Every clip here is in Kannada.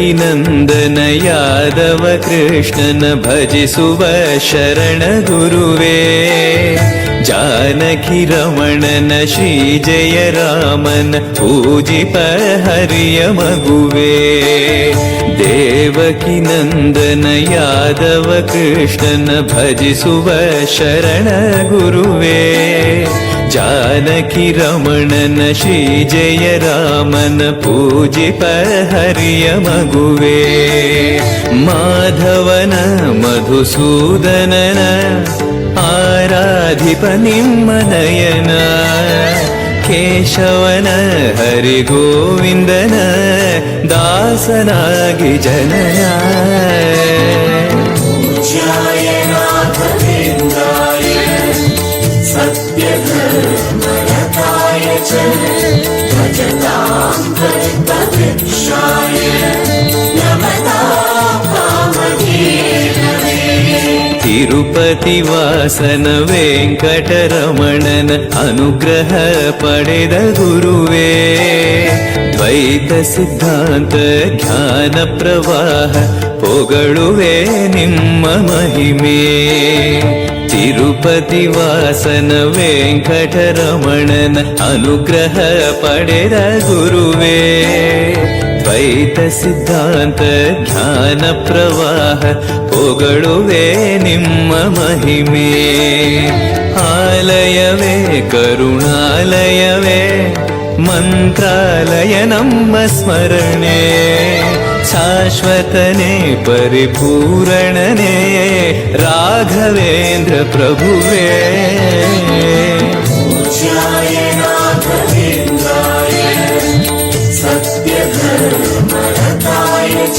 नन्दन यादव कृष्णन भज सुव शरण गुरुवे। जानकि रमणन न श्री जय रामन पूजि पहर्यमगुवे देवकी नन्दन यादव कृष्णन भज सुव शरण गुरुवे। जानकि रमणन श्री जय रामन पूजिपहर्य मगुवे। माधवन मधुसूदनन आराधिपनिम्मनयन केशवन हरिगोविन्दन दासनागि दासनागिजन सत्यधर्मरताय च भजतां कल्पवृक्षाय नमतां कामधेनवे ತಿರುಪತಿ ವಾಸನ ವೆಂಕಟರಮಣನ ಅನುಗ್ರಹ ಪಡೆದ ಗುರುವೇ ದ್ವೈತ ಸಿದ್ಧಾಂತ ಜ್ಞಾನ ಪ್ರವಾಹ ಪೊಗಳುವೆ ನಿಮ್ಮ ಮಹಿಮೆ ತಿರುಪತಿ ವಾಸನ ವೆಂಕಟರಮಣನ ಅನುಗ್ರಹ ಪಡೆದ ಗುರುವೇ. ದ್ವೈತ ಸಿದ್ಧಾಂತ ಜ್ಞಾನ ಪ್ರವಾಹ ಹೊಗಳುವೆ ನಿಮ್ಮ ಮಹಿಮೆ. ಆಲಯವೇ, ಕರುಣಾಲಯವೇ, ಮಂತ್ರಾಲಯ ನಮ್ಮ ಸ್ಮರಣೆ. शाश्वतने परिपूरणने राघवेन्द्र प्रभुवे। सत्यधर्मरताय च।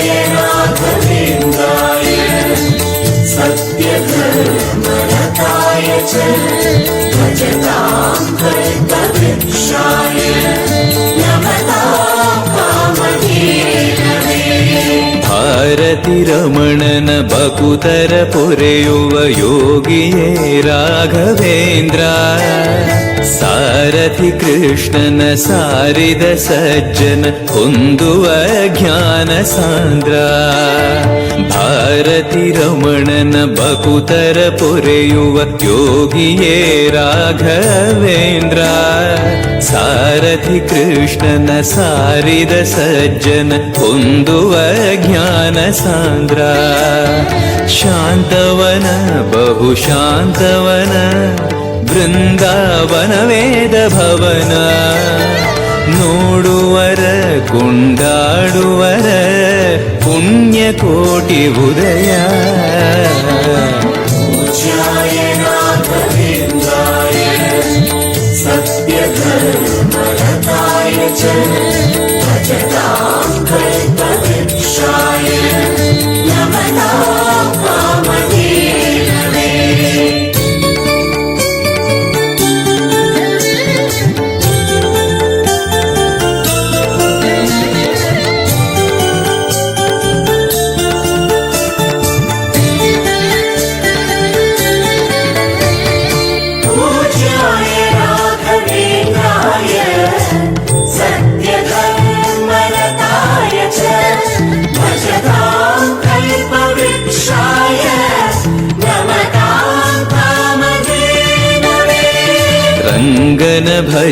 मरताय च भजतां भारति रमणन बकुतरपुरे योगिये राघवेन्द्र सारथि कृष्णन सारिद सारिदसज्जन कुन्दुवज्ञान सान्द्रा ಸಜ್ಜನ ಹೊಂದುವ ಜ್ಞಾನ ಸಾಂದ್ರ ಭಾರತಿ ರಮಣನ ಬಕುತರ ಪೊರೆಯುವ ಯೋಗಿಯೇ ರಾಘವೇಂದ್ರ ಸಾರಥಿ ಕೃಷ್ಣನ ಸಾರಿದ ಸಜ್ಜನ ಹೊಂದುವ ಜ್ಞಾನ ಸಾಂದ್ರ ಶಾಂತವನ ಬಹು ಶಾಂತವನ ಬೃಂದಾವನ ವೇದ ಭವನ ನೋಡುವರ ಕೊಂಡಾಡುವರ ಪುಣ್ಯ ಕೋಟಿ ಉದಯ ಸತ್ಯ ಧರ್ಮ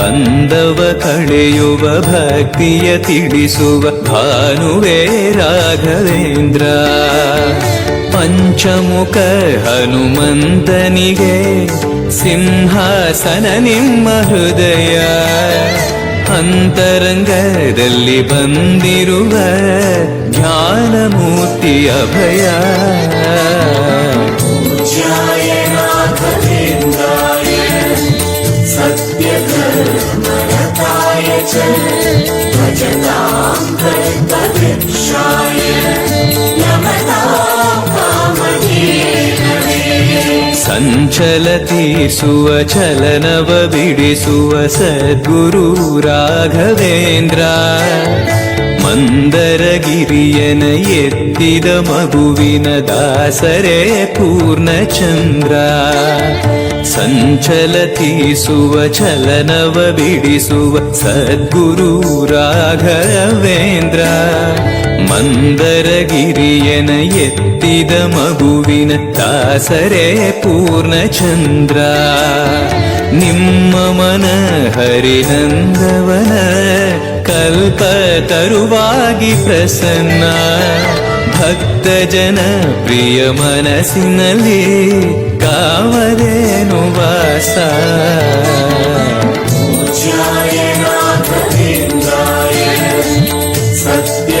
ಬಂದವ ಕಳೆಯುವ ಭಕ್ತಿಯ ತಿಳಿಸುವ ಭಾನುವೇ ರಾಘವೇಂದ್ರ. ಪಂಚಮುಖ ಹನುಮಂತನಿಗೆ ಸಿಂಹಾಸನ ನಿಮ್ಮ ಹೃದಯ. ಅಂತರಂಗದಲ್ಲಿ ಬಂದಿರುವ ಜ್ಞಾನಮೂರ್ತಿ ಅಭಯ. सत्यधर्मरताय च सञ्चलति सु अचलनवबिडिसुवसद्गुरु राघवेन्द्रा मन्दरगिरियनयेत्तिद मुविन दासरे पूर्णचन्द्रा ಸಂಚಲತೀಸುವ ಚಲನವ ಬಿಡಿಸುವ ಸದ್ಗುರು ರಾಘವೇಂದ್ರ. ಮಂದರಗಿರಿಯನ ಎತ್ತಿದ ಮಗುವಿನ ದಾಸರೇ ಪೂರ್ಣಚಂದ್ರ. ನಿಮ್ಮ ಮನ ಹರಿನಂದವನ ಕಲ್ಪ ತರುವಾಗಿ ಪ್ರಸನ್ನ. ಭಕ್ತಜನ ಪ್ರಿಯ ಮನಸ್ಸಿನಲ್ಲಿ ಕಾವರೇನು ವಾಸ ಸತ್ಯ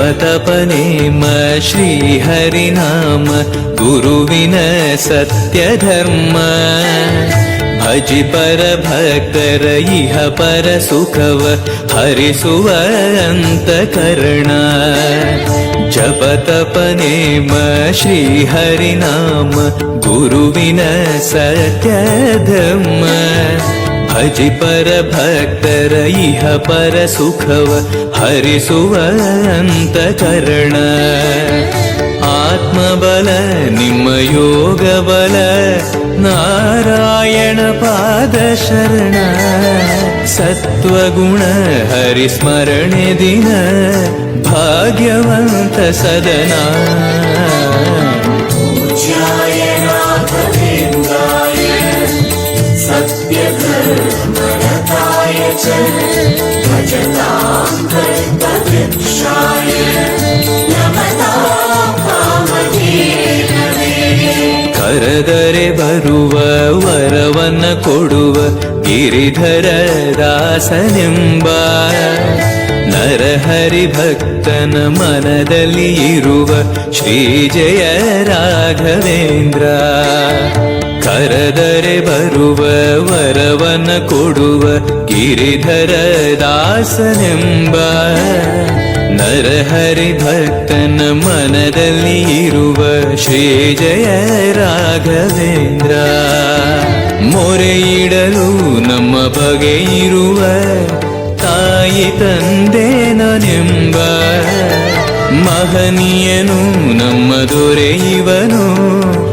पतपने म श्रीहरिनाम गुरुविन सत्यधर्म। भजि परभक्तर इह परसुखव सुखव हरिसुवन्त कर्णा। जपतपनेम श्रीहरिनाम गुरुविन सत्यधर्म। भजि परभक्तर इह परसुखव ಹರಿಸುವ ಅಂತಕರಣ ಆತ್ಮಬಲ ನಿಮ್ಮ ಯೋಗ ಬಲ ನಾರಾಯಣ ಪಾದ ಶರಣ ಸತ್ವಗುಣ ಹರಿಸ್ಮರಣೆ ದಿನ ಭಾಗ್ಯವಂತ ಸದನಾ ಸತ್ಯಧರ್ಮ przyjaciel, będzie tam wypadkiem szaje. ಕರೆದರೆ ಬರುವ ವರವನ್ನ ಕೊಡುವ ಗಿರಿಧರ ದಾಸನೆಂಬ ನರಹರಿ ಭಕ್ತನ ಮನದಲ್ಲಿ ಇರುವ ಶ್ರೀ ಜಯ ರಾಘವೇಂದ್ರ ಕರೆದರೆ ಬರುವ ವರವನ ಕೊಡುವ ಗಿರಿಧರ ದಾಸನೆಂಬ ನರಹರಿ ಭಕ್ತನ ಮನದಲ್ಲಿ ಇರುವ ಶ್ರೀ ಜಯ ರಾಘವೇಂದ್ರ. ಮೊರೆಯಿಡಲು ನಮ್ಮ ಬಗೆ ಇರುವ ತಾಯಿ ತಂದೆ ನನೆಂಬ ಮಹನೀಯನು ನಮ್ಮ ದೊರೆ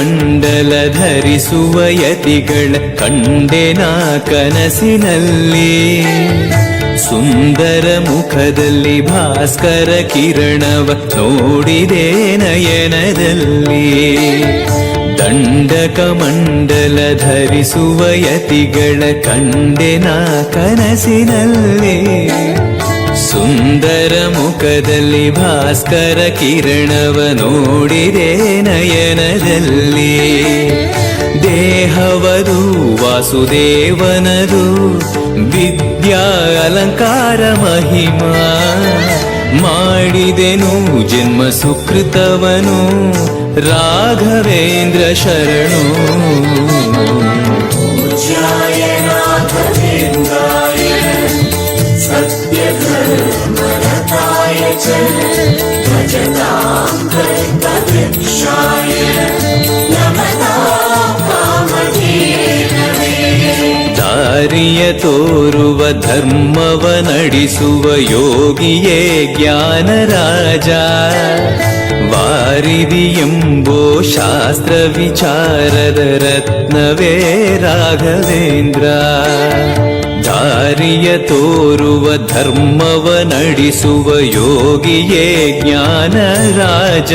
ಮಂಡಲ ಧರಿಸುವ ಯತಿಗಳ ಕಂಡೆನ ಕನಸಿನಲ್ಲಿ. ಸುಂದರ ಮುಖದಲ್ಲಿ ಭಾಸ್ಕರ ಕಿರಣವ ನೋಡಿದೆ ನಯನದಲ್ಲಿ. ದಂಡಕ ಮಂಡಲ ಧರಿಸುವ ಯತಿಗಳ ಕಂಡೆನ ಕನಸಿನಲ್ಲಿ. ಸುಂದರ ಮುಖದಲ್ಲಿ ಭಾಸ್ಕರ ಕಿರಣವ ನೋಡಿದೆ ನಯನದಲ್ಲಿ. ದೇಹವದು, ವಾಸುದೇವನದು, ವಿದ್ಯಾ ಅಲಂಕಾರ ಮಹಿಮಾ. ಮಾಡಿದೆನು ಜನ್ಮ ಸುಕೃತವನು, ರಾಘವೇಂದ್ರ ಶರಣು. ಸತ್ಯ Gece, geceden bekledim şair ದಾರಿಯ ತೋರುವ ಧರ್ಮವ ನಡೆಸುವ ಯೋಗಿಯೇ ಜ್ಞಾನರಾಜ ವಾರಿದಿಯೆಂಬೋ ಶಾಸ್ತ್ರ ವಿಚಾರದ ರತ್ನವೇ ರಾಘವೇಂದ್ರ ದಾರಿಯ ತೋರುವ ಧರ್ಮವ ನಡೆಸುವ ಯೋಗಿಯೇ ಜ್ಞಾನ ರಾಜ.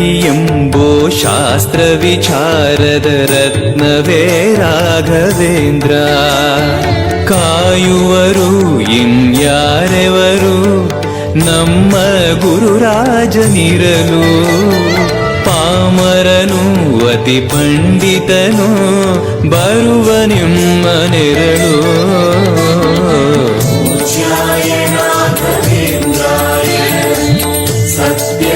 ಎಂಬೋ ಶಾಸ್ತ್ರ ವಿಚಾರದ ರತ್ನವೇ ರಾಘವೇಂದ್ರ. ಕಾಯುವರು ಇನ್ಯಾರೆವರು ನಮ್ಮ ಗುರುರಾಜನಿರಲು. ಪಾಮರನು ಅತಿ ಪಂಡಿತನು ಬರುವ ನಿಮ್ಮ ನೆರಳು ಸತ್ಯ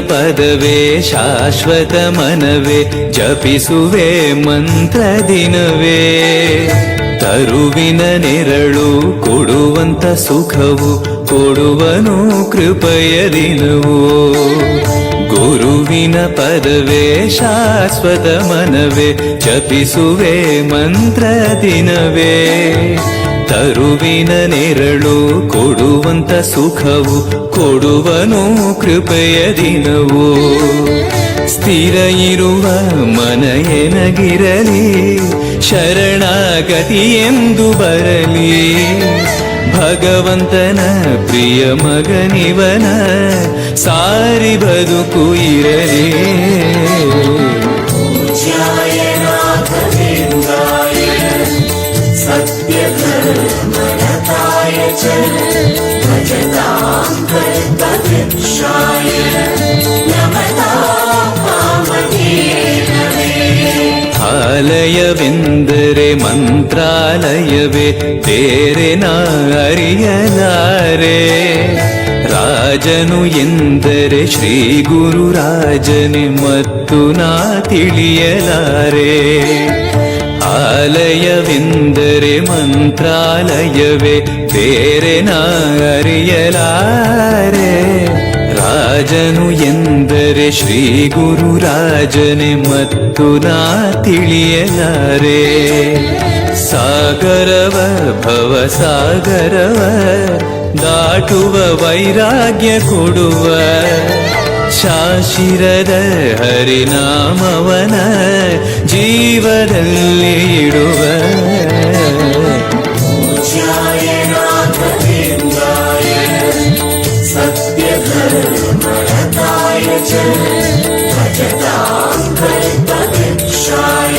ಪದವೇ ಶಾಶ್ವತ ಮನವೇ, ಜಪಿಸುವೆ ಮಂತ್ರ ದಿನವೇ. ತರುವಿನ ನೆರಳು ಕೊಡುವಂತ ಸುಖವು, ಕೊಡುವನು ಕೃಪಯ ದಿನವು. ಗುರುವಿನ ಪದವೇ ಶಾಶ್ವತ ಮನವೇ, ಜಪಿಸುವೆ ಮಂತ್ರ ದಿನವೇ. ತರುವಿನ ನೆರಳು ಕೊಡುವಂತ ಸುಖವು ಕೊಡುವನು ಕೃಪೆಯ ದಿನವು. ಸ್ಥಿರ ಇರುವ ಮನ ಎನಗಿರಲಿ ಶರಣಾಗತಿ ಎಂದು ಬರಲಿ. ಭಗವಂತನ ಪ್ರಿಯ ಮಗನಿವನ ಸಾರಿ ಬದುಕು ಇರಲಿ. सत्यधर्मरताय च भजतां कल्पवृक्षाय नमतां कामधेनवे ಆಲಯವೆಂದರೆ ಮಂತ್ರಾಲಯವೇ ಬೇರೆ ನಾ ಅರಿಯಲಾರೆ ರಾಜನು ಎಂದರೆ ಶ್ರೀ ಗುರುರಾಜನೆ ಮತ್ತು ನಾ ತಿಳಿಯಲಾರೆ ಮಂತ್ರಾಲಯವೇ ಬೇರೆ ಅರಿಯಲಾರೆ ರಾಜನು ಎಂದರೆ ಶ್ರೀ ಗುರುರಾಜನೆ ಮತ್ತು ನಾ ತಿಳಿಯಲಾರೆ. ಸಾಗರವ, ಭವ ಸಾಗರವ, ದಾಟುವ ವೈರಾಗ್ಯ ಕೊಡುವ ಶಾಶಿರದ ಹರಿನಾಮವನ ಜೀವದಲ್ಲಿ ಇಡುವ ಸತ್ಯಧರ್ಮರತಾಯ ಚ ಭಜತಾಂ ಕಲ್ಪವೃಕ್ಷಾಯ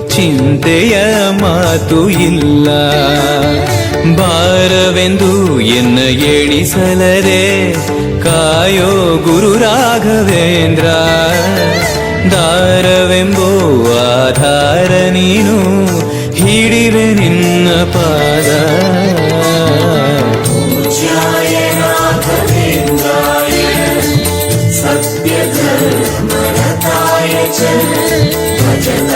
ಚಿಂತೆಯ ಮಾತು ಇಲ್ಲ ಭಾರವೆಂದು ಎನ್ನ ಎಣಿಸಲರೆ ಕಾಯೋ ಗುರು ರಾಘವೇಂದ್ರ ದಾರವೆಂಬೋ ಆಧಾರ ನೀನು ಹಿಡಿವೆ ನಿನ್ನ ಪಾದ ಸತ್ಯ ಭಜನ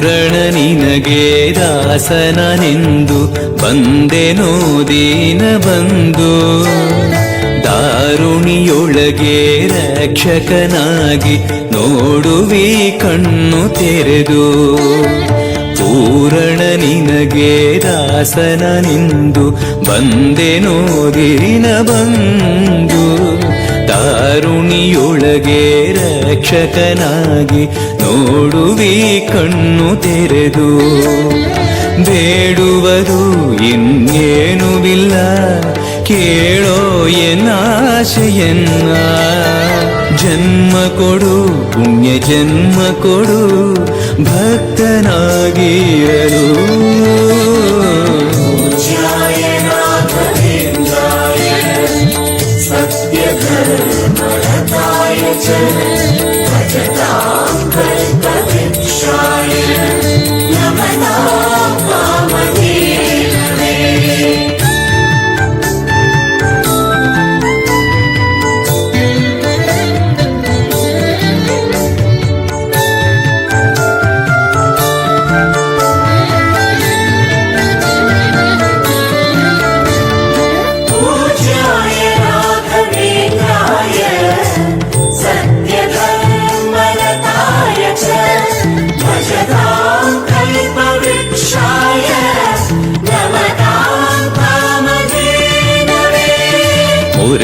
ಪೂರಣ ನಿನಗೆ ದಾಸನನೆಂದು ಬಂದೆನೋ ದೀನ ಬಂದು. ದಾರುಣಿಯೊಳಗೆ ರಕ್ಷಕನಾಗಿ ನೋಡುವಿ ಕಣ್ಣು ತೆರೆದು. ಪೂರಣ ನಿನಗೆ ದಾಸನನೆಂದು ಬಂದೆನೋ ದೀನ ಬಂದು. ದಾರುಣಿಯೊಳಗೆ ರಕ್ಷಕನಾಗಿ ನೋಡುವಿ ಕಣ್ಣು ತೆರೆದು. ಬೇಡುವರು ಇನ್ನೇನುವಿಲ್ಲ ಕೇಳೋ ಎನ್ನಾಶೆಯನ್ನ ಜನ್ಮ ಕೊಡು ಪುಣ್ಯ ಜನ್ಮ ಕೊಡು ಭಕ್ತನಾಗಿರಲು. ಸತ್ಯ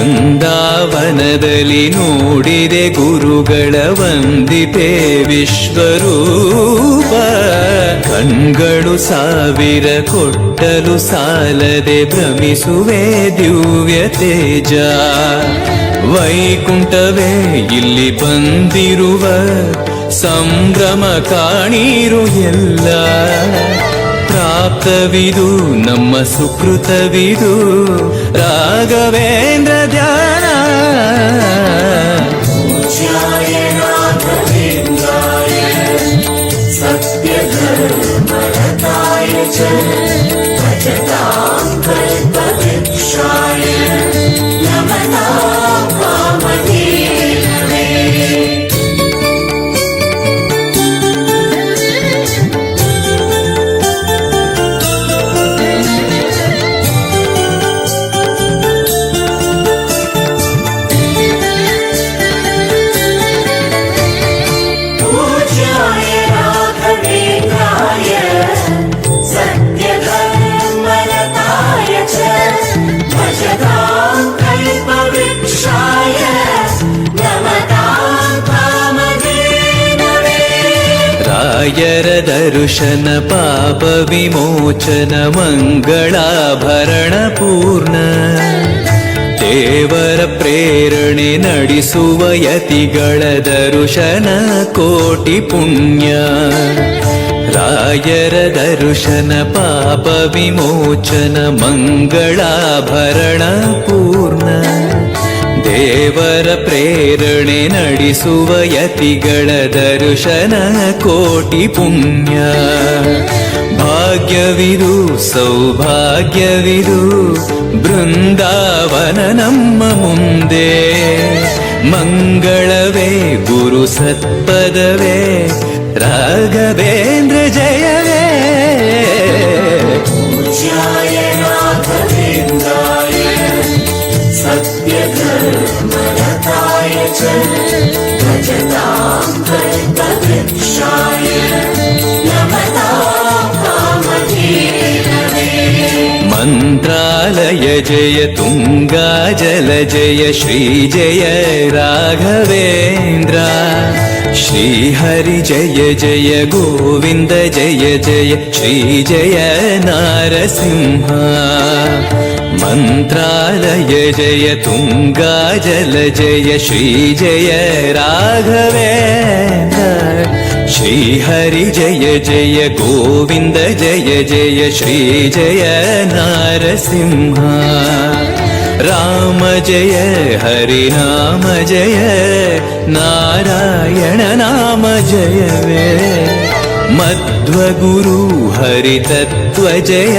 ಬೃಂದಾವನದಲ್ಲಿ ನೋಡಿದೆ ಗುರುಗಳ ವಂದಿತೆ ವಿಶ್ವರೂಪ. ಕಣ್ಗಳು ಸಾವಿರ ಕೊಟ್ಟಲು ಸಾಲದೆ ಭ್ರಮಿಸುವೆ ದಿವ್ಯ ತೇಜ. ವೈಕುಂಠವೇ ಇಲ್ಲಿ ಬಂದಿರುವ ಸಂಭ್ರಮ ಕಾಣೀರು ಎಲ್ಲ. ಪ್ರಾಪ್ತವಿದು ನಮ್ಮ ಸುಕೃತವಿದು ರಾಘವೇಂದ್ರ ಧ್ಯಾನ ಸತ್ಯ ದರ್ಶನ, ಪಾಪ ವಿಮೋಚನ, ಮಂಗಳಾಭರಣ ಪೂರ್ಣ. ದೇವರ ಪ್ರೇರಣೆ ನಡೆಸುವ ಯತಿಗಳ ದರ್ಶನ ಕೋಟಿ ಪುಣ್ಯ. ರಾಯರ ದರ್ಶನ, ಪಾಪ ವಿಮೋಚನ, ಮಂಗಳಾಭರಣ ಪೂರ್ಣ. ದೇವರ ಪ್ರೇರಣೆ ನಡೆಸುವ ಯತಿಗಳ ದರ್ಶನ ಕೋಟಿ ಪುಣ್ಯ. ಭಾಗ್ಯವಿದು, ಸೌಭಾಗ್ಯವಿದು, ಬೃಂದಾವನ ನಮ್ಮ ಮುಂದೆ. ಮಂಗಳವೇ, ಗುರು ಸತ್ಪದವೇ, ರಾಘವೇಂದ್ರ ಜಯವೇ मन्त्रालय जय तुङ्गा जल जय श्री जय राघवेन्द्र। श्रीहरि जय जय गोविन्द जय जय श्री जय नारसिंह मन्त्रालय जय तुङ्गा जल जय श्री जय राघवेन्द्र। श्रीहरि जय जय गोविन्द जय जय श्री जय नारसिंह। राम जय हरिनाम जय नारायण नाम जय वे। मध्वगुरु हरितत्त्व जय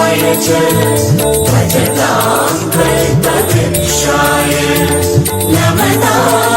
Shine, let me know.